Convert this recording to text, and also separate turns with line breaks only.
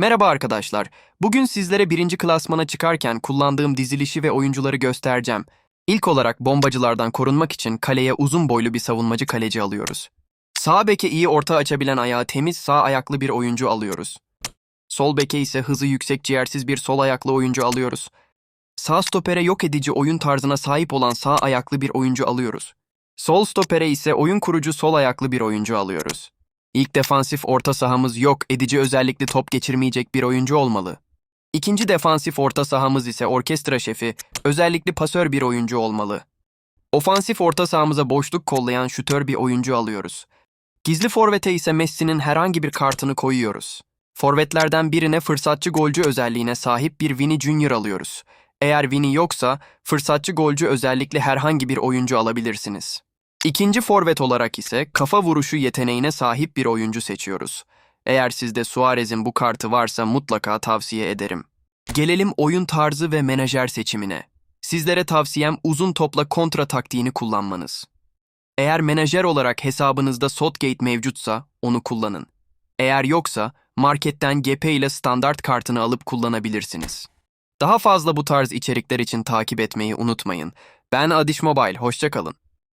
Merhaba arkadaşlar. Bugün sizlere birinci klasmana çıkarken kullandığım dizilişi ve oyuncuları göstereceğim. İlk olarak bombacılardan korunmak için kaleye uzun boylu bir savunmacı kaleci alıyoruz. Sağ beke iyi orta açabilen ayağı temiz sağ ayaklı bir oyuncu alıyoruz. Sol beke ise hızı yüksek ciğersiz bir sol ayaklı oyuncu alıyoruz. Sağ stopere yok edici oyun tarzına sahip olan sağ ayaklı bir oyuncu alıyoruz. Sol stopere ise oyun kurucu sol ayaklı bir oyuncu alıyoruz. İlk defansif orta sahamız yok edici özellikli top geçirmeyecek bir oyuncu olmalı. İkinci defansif orta sahamız ise orkestra şefi, özellikli pasör bir oyuncu olmalı. Ofansif orta sahamıza boşluk kollayan şütör bir oyuncu alıyoruz. Gizli forvete ise Messi'nin herhangi bir kartını koyuyoruz. Forvetlerden birine fırsatçı golcü özelliğine sahip bir Vini Junior alıyoruz. Eğer Vini yoksa fırsatçı golcü özellikle herhangi bir oyuncu alabilirsiniz. İkinci forvet olarak ise kafa vuruşu yeteneğine sahip bir oyuncu seçiyoruz. Eğer sizde Suarez'in bu kartı varsa mutlaka tavsiye ederim. Gelelim oyun tarzı ve menajer seçimine. Sizlere tavsiyem uzun topla kontra taktiğini kullanmanız. Eğer menajer olarak hesabınızda Southgate mevcutsa onu kullanın. Eğer yoksa marketten GP ile standart kartını alıp kullanabilirsiniz. Daha fazla bu tarz içerikler için takip etmeyi unutmayın. Ben Adiş Mobile, hoşçakalın.